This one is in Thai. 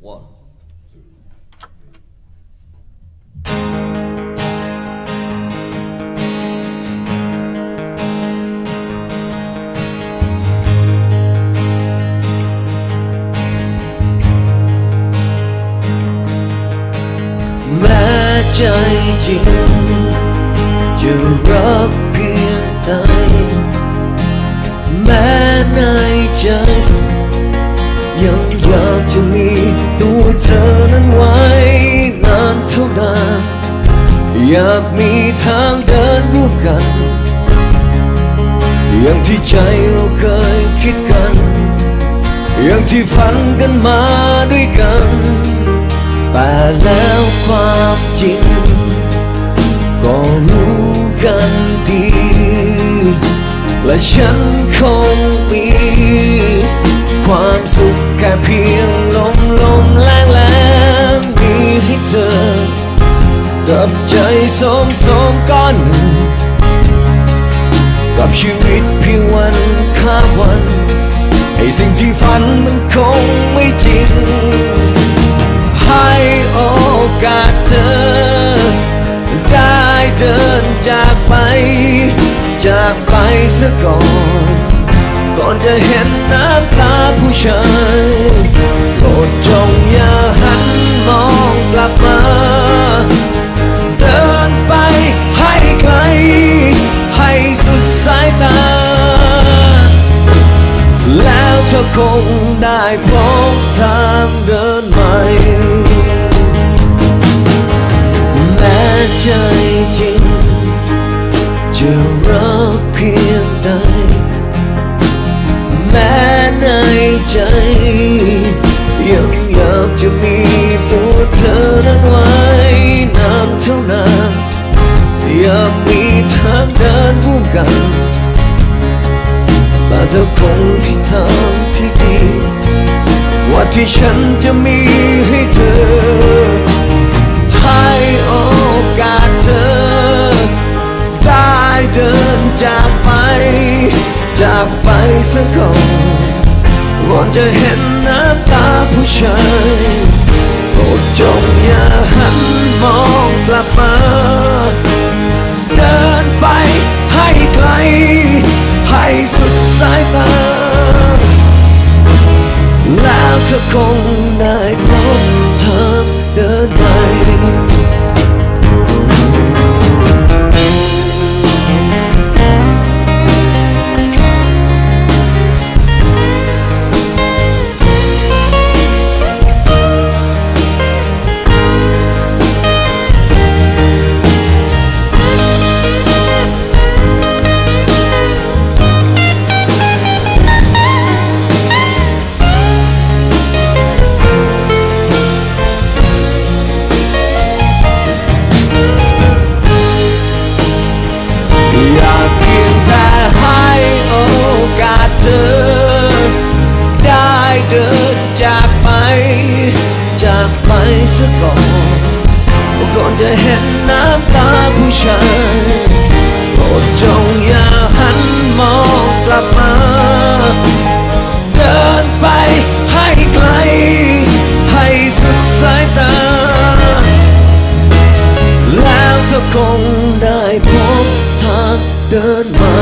one แม้ใจจ อยากมีทางเดินร่วมกัน อย่างที่ใจเราเคยคิดกัน อย่างที่ฝันกันมาด้วยกัน แต่แล้วความจริง ก็รู้กันดี และฉันคงมีความสุขแค่เพียงลมลมแรงแรงมีให้เธอ กับใจสมสมก้อนหนึ่งกับชีวิตเพียงวันข้ามวัน ให้สิ่งที่ฝันมันคงไม่จริง ให้โอกาสเธอ ได้เดินจากไป จากไปซะก่อน ก่อนจะเห็นน้ำตาผู้ชาย อคงได้พบทางเดินใหม่ แม้ใจจริงจะรักเพียงใด แม้ในใจยังอยากจะมีตัวเธอนั้นไว้นานเท่านานอยากมีทางเดินร่วมกัน แต่เธอคงมีทางที่ดี ว่าที่ฉันจะมีให้เธอ ให้โอกาสเธอ ได้เดินจากไป จากไปซะก่อนก่อนจะเห็นน้ำตาผู้ชายโปรดจงอย่าหันมองกลับมา เดินไปให้ไกล ไปสุดสายตา แล้วเธอคงได้พบเธอเดินไป จากไป จากไปซะก่อนก่อนจะเห็นน้ำตาผู้ชายโปรดจงอย่าหันมองกลับมา เดินไปให้ไกล ให้สุดสายตา แล้วเธอคงได้พบทางเดินใหม่